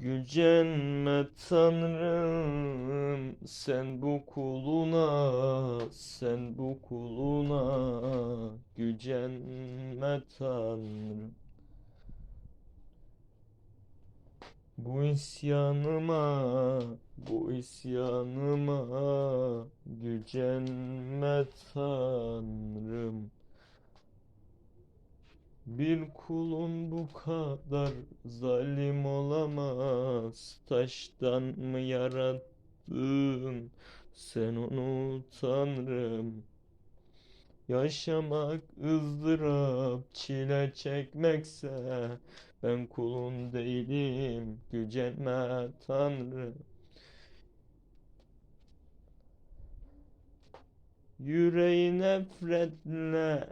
Gücenme Tanrım sen bu kuluna sen bu kuluna gücenme Tanrım? Bu isyanıma bu isyanıma gücenme Tanrım bir kulun bu kadar zalim olamaz. Taştan mı yarattın sen onu Tanrım? Yaşamak ızdırap, çile çekmekse ben kulun değilim, gücenme Tanrım. Yüreği nefretle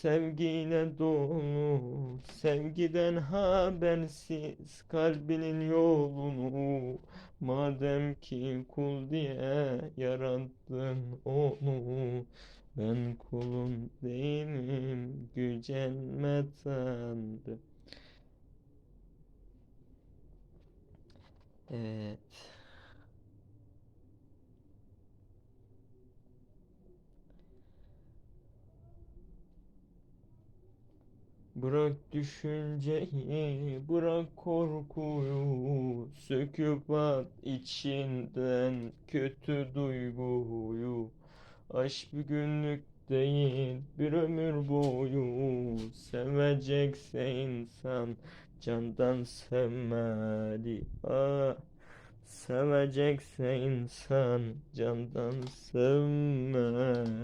Sevgiyle dolu, sevgiden habersiz kalbinin yolunu. Madem ki kul diye yarattın onu Ben kulun değilim, gücenme Tanrı Evet Bırak düşünceyi, bırak korkuyu, söküp at içinden kötü duyguyu. Aşk bir günlük değil, bir ömür boyu. Sevecekse insan candan sevmeli. Ah, sevecekse insan candan sevmeli.